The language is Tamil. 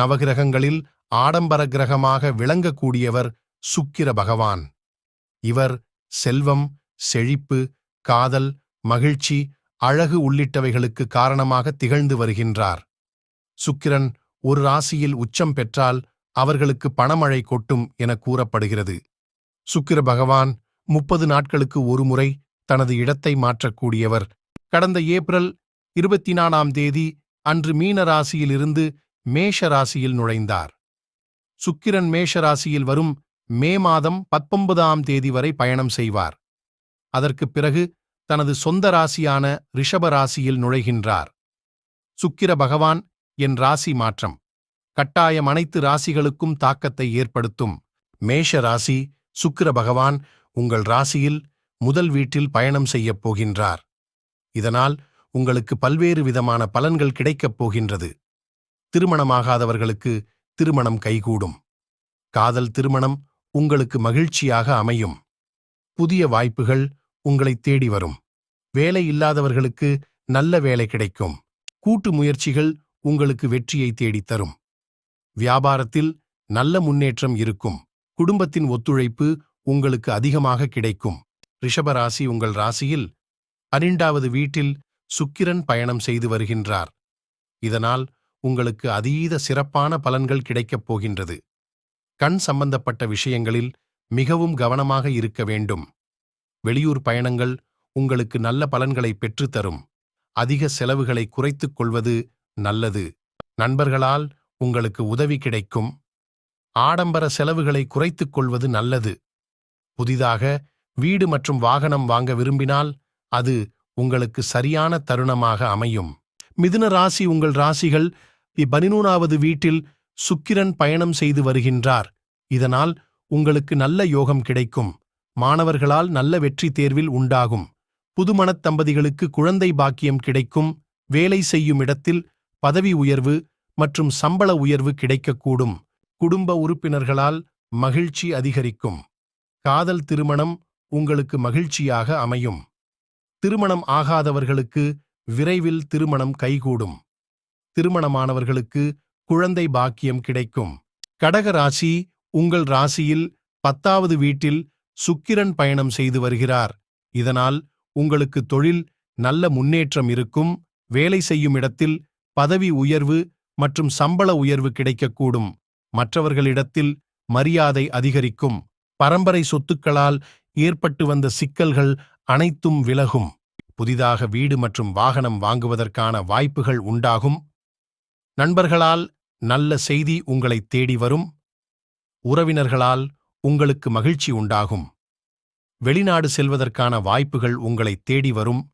நவகிரகங்களில் ஆடம்பர கிரகமாக விளங்கக்கூடியவர் சுக்கிர பகவான். இவர் செல்வம் செழிப்பு காதல் மகிழ்ச்சி அழகு உள்ளிட்டவைகளுக்கு காரணமாக திகழ்ந்து வருகின்றார். சுக்கிரன் ஒரு ராசியில் உச்சம் பெற்றால் அவர்களுக்கு பணமழை கொட்டும் என கூறப்படுகிறது. சுக்கிர பகவான் முப்பது நாட்களுக்கு ஒருமுறை தனது இடத்தை மாற்றக்கூடியவர். கடந்த ஏப்ரல் இருபத்தி நாலாம் தேதி அன்று மீன ராசியிலிருந்து மேஷ ராசியில் நுழைந்தார். சுக்கிரன் மேஷ ராசியில் வரும் மே மாதம் பத்தொன்பதாம் தேதி வரை பயணம் செய்வார். அதற்குப் பிறகு தனது சொந்த ராசியான ரிஷப ராசியில் நுழைகின்றார். சுக்கிர பகவான் என் ராசி மாற்றம். கட்டாயம் அனைத்து ராசிகளுக்கும் தாக்கத்தை ஏற்படுத்தும். மேஷ ராசி சுக்கிர பகவான் உங்கள் ராசியில் முதல் வீட்டில் பயணம் செய்யப் போகின்றார். இதனால் உங்களுக்கு பல்வேறு விதமான பலன்கள் கிடைக்கப் போகின்றது. திருமணமாகாதவர்களுக்கு திருமணம் கைகூடும். காதல் திருமணம் உங்களுக்கு மகிழ்ச்சியாக அமையும். புதிய வாய்ப்புகள் உங்களை தேடி வரும். வேலை இல்லாதவர்களுக்கு நல்ல வேலை கிடைக்கும். கூட்டு முயற்சிகள் உங்களுக்கு வெற்றியை தேடித் தரும். வியாபாரத்தில் நல்ல முன்னேற்றம் இருக்கும். குடும்பத்தின் ஒத்துழைப்பு உங்களுக்கு அதிகமாக கிடைக்கும். ரிஷபராசி உங்கள் ராசியில் பனிரெண்டாவது வீட்டில் சுக்கிரன் பயணம் செய்து வருகின்றார். இதனால் உங்களுக்கு அதீத சிறப்பான பலன்கள் கிடைக்கப் போகின்றது. கண் சம்பந்தப்பட்ட விஷயங்களில் மிகவும் கவனமாக இருக்க வேண்டும். வெளியூர் பயணங்கள் உங்களுக்கு நல்ல பலன்களை பெற்றுத்தரும் அதிக செலவுகளை குறைத்துக் கொள்வது நல்லது. நண்பர்களால் உங்களுக்கு உதவி கிடைக்கும். ஆடம்பர செலவுகளை குறைத்துக் கொள்வது நல்லது. புதிதாக வீடு மற்றும் வாகனம் வாங்க விரும்பினால் அது உங்களுக்கு சரியான தருணமாக அமையும். மிதுன ராசி உங்கள் ராசிகள் இப்பனினூனாவது வீட்டில் சுக்கிரன் பயணம் செய்து வருகின்றார். இதனால் உங்களுக்கு நல்ல யோகம் கிடைக்கும். மாணவர்களால் நல்ல வெற்றி தேர்வில் உண்டாகும். புதுமணத் தம்பதிகளுக்கு குழந்தை பாக்கியம் கிடைக்கும். வேலை செய்யும் இடத்தில் பதவி உயர்வு மற்றும் சம்பள உயர்வு கிடைக்கக்கூடும். குடும்ப உறுப்பினர்களால் மகிழ்ச்சி அதிகரிக்கும். காதல் திருமணம் உங்களுக்கு மகிழ்ச்சியாக அமையும். திருமணம் ஆகாதவர்களுக்கு விரைவில் திருமணம் கைகூடும். திருமணமானவர்களுக்கு குழந்தை பாக்கியம் கிடைக்கும். கடக ராசி உங்கள் ராசியில் பத்தாவது வீட்டில் சுக்கிரன் பயணம் செய்து வருகிறார். இதனால் உங்களுக்கு தொழில் நல்ல முன்னேற்றம் இருக்கும். வேலை செய்யும் இடத்தில் பதவி உயர்வு மற்றும் சம்பள உயர்வு கிடைக்கக்கூடும். மற்றவர்களிடத்தில் மரியாதை அதிகரிக்கும். பரம்பரை சொத்துக்களால் ஏற்பட்டு வந்த சிக்கல்கள் அனைத்தும் விலகும். புதிதாக வீடு மற்றும் வாகனம் வாங்குவதற்கான வாய்ப்புகள் உண்டாகும். நண்பர்களால் நல்ல செய்தி உங்களை தேடி வரும். உறவினர்களால் உங்களுக்கு மகிழ்ச்சி உண்டாகும். வெளிநாடு செல்வதற்கான வாய்ப்புகள் உங்களை தேடி வரும்.